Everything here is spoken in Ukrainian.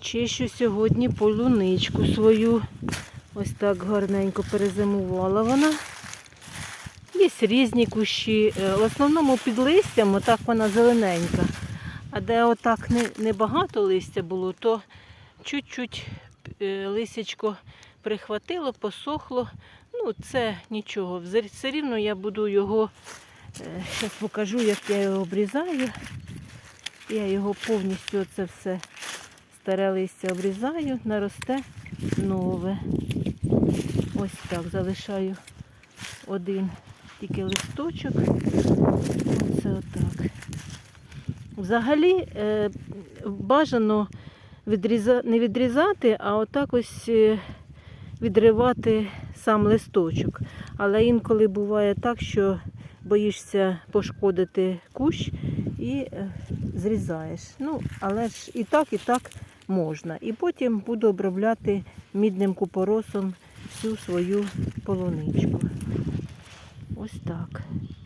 Чищу сьогодні полуничку свою. Ось так гарненько перезимувала вона. Є різні кущі. Е, В основному під листям, отак вона зелененька. А де отак не, не листя було, то чуть-чуть е, лисячко прихватило, посохло. Ну, це нічого. Все- рівно я буду його, зараз покажу, як я його обрізаю. Я його повністю це все старе листя обрізаю, наросте нове. Ось так залишаю один тільки листочок. Оце отак. Взагалі е, бажано відріза... не відрізати, а отак ось е, відривати сам листочок. Але інколи буває так, що боїшся пошкодити кущ і е, зрізаєш. Ну, але ж і так, і так можна. І потім буду обробляти мідним купоросом всю свою полуничку. Ось так.